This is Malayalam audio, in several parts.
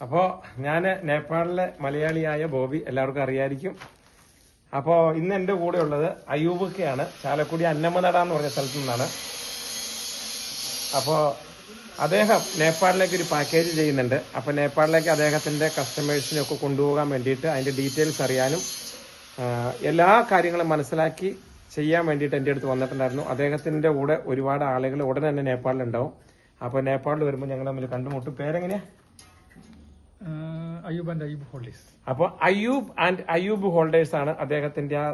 അപ്പോ ഞാൻ നേപ്പാളിലെ മലയാളിയായ ബോബി എല്ലാവർക്കും അറിയായിരിക്കും. അപ്പോ ഇന്ന് എന്റെ കൂടെ ഉള്ളത് അയ്യൂബക്കയാണ് ചാലക്കുടി അന്നമനട എന്ന് പറഞ്ഞ സ്ഥലത്തു നിന്നാണ്. അപ്പോ അദ്ദേഹം നേപ്പാളിലേക്ക് ഒരു പാക്കേജ് ചെയ്യുന്നുണ്ട്. അപ്പൊ നേപ്പാളിലേക്ക് അദ്ദേഹത്തിന്റെ കസ്റ്റമേഴ്സിനെ ഒക്കെ കൊണ്ടുപോകാൻ വേണ്ടിയിട്ട് അതിന്റെ ഡീറ്റെയിൽസ് അറിയാനും എല്ലാ കാര്യങ്ങളും മനസ്സിലാക്കി ചെയ്യാൻ വേണ്ടിയിട്ട് എന്റെ അടുത്ത് വന്നിട്ടുണ്ടായിരുന്നു. അദ്ദേഹത്തിന്റെ കൂടെ ഒരുപാട് ആളുകൾ ഉടനെ തന്നെ നേപ്പാളിലുണ്ടാവും. അപ്പൊ നേപ്പാളിൽ വരുമ്പോൾ ഞങ്ങൾ തമ്മിൽ കണ്ടുമുട്ടും. പേരെങ്ങനെയാ? അയ്യൂബ് ആൻഡ് അയ്യൂബ് ഹോൾഡേഴ്സ് അപ്പോൾ അയ്യൂബ് ആൻഡ് അയ്യൂബ് ഹോൾഡേഴ്സ് ആണ് അദ്ദേഹത്തിന്റെ ആ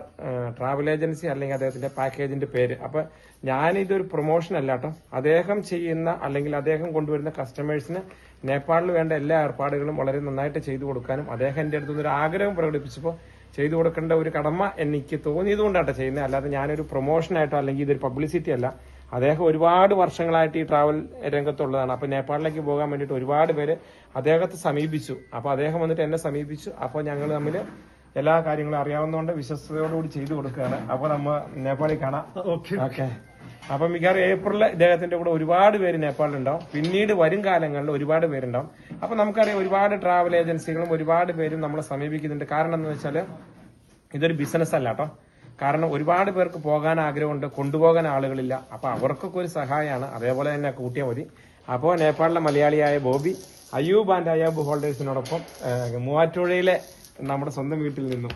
ട്രാവൽ ഏജൻസി അല്ലെങ്കിൽ അദ്ദേഹത്തിന്റെ പാക്കേജിന്റെ പേര്. അപ്പൊ ഞാനിതൊരു പ്രൊമോഷൻ അല്ല കേട്ടോ. അദ്ദേഹം ചെയ്യുന്ന അല്ലെങ്കിൽ അദ്ദേഹം കൊണ്ടുവരുന്ന കസ്റ്റമേഴ്സിന് നേപ്പാളിൽ വേണ്ട എല്ലാ ഏർപ്പാടുകളും വളരെ നന്നായിട്ട് ചെയ്തു കൊടുക്കാനും അദ്ദേഹം എന്റെ അടുത്ത് ഒരു ആഗ്രഹം പ്രകടിപ്പിച്ചപ്പോൾ ചെയ്തു കൊടുക്കേണ്ട ഒരു കടമ എനിക്ക് തോന്നിയത് കൊണ്ടാട്ടോ ചെയ്യുന്നത്. അല്ലാതെ ഞാനൊരു പ്രൊമോഷനായിട്ടോ അല്ലെങ്കിൽ ഇതൊരു പബ്ലിസിറ്റി അല്ല. അദ്ദേഹം ഒരുപാട് വർഷങ്ങളായിട്ട് ഈ ട്രാവൽ രംഗത്തുള്ളതാണ്. അപ്പൊ നേപ്പാളിലേക്ക് പോകാൻ വേണ്ടിയിട്ട് ഒരുപാട് പേര് അദ്ദേഹത്തെ സമീപിച്ചു. അപ്പൊ അദ്ദേഹം വന്നിട്ട് എന്നെ സമീപിച്ചു. അപ്പോൾ ഞങ്ങൾ തമ്മിൽ എല്ലാ കാര്യങ്ങളും അറിയാവുന്നതുകൊണ്ട് വിശ്വസ്തയോടുകൂടി ചെയ്തു കൊടുക്കുകയാണ്. അപ്പോൾ നമ്മ നേപ്പാളിൽ കാണാം. ഓക്കെ. ഓക്കെ. അപ്പൊ മിക്കവാറും ഏപ്രിലിൽ ഇദ്ദേഹത്തിന്റെ കൂടെ ഒരുപാട് പേര് നേപ്പാളിലുണ്ടാവും. പിന്നീട് വരും കാലങ്ങളിൽ ഒരുപാട് പേരുണ്ടാവും. അപ്പൊ നമുക്കറിയാം ഒരുപാട് ട്രാവൽ ഏജൻസികളും ഒരുപാട് പേരും നമ്മളെ സമീപിക്കുന്നുണ്ട്. കാരണം എന്താണെന്ന് വെച്ചാൽ ഇതൊരു ബിസിനസ് അല്ല കേട്ടോ. കാരണം ഒരുപാട് പേർക്ക് പോകാൻ ആഗ്രഹമുണ്ട് കൊണ്ടുപോകാൻ ആളുകളില്ല. അപ്പൊ അവർക്കൊക്കെ ഒരു സഹായമാണ് അതേപോലെ തന്നെ കൂട്ടിയാൽ മതി. അപ്പോൾ നേപ്പാളിലെ മലയാളിയായ ബോബി അയ്യൂബ് ആൻഡ് അയ്യൂബ് ഹോൾഡേഴ്സിനോടൊപ്പം മൂവാറ്റുപുഴയിലെ നമ്മുടെ സ്വന്തം വീട്ടിൽ നിന്നും.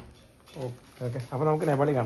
ഓക്കെ. അപ്പോൾ നമുക്ക് നേപ്പാളി കാണാം.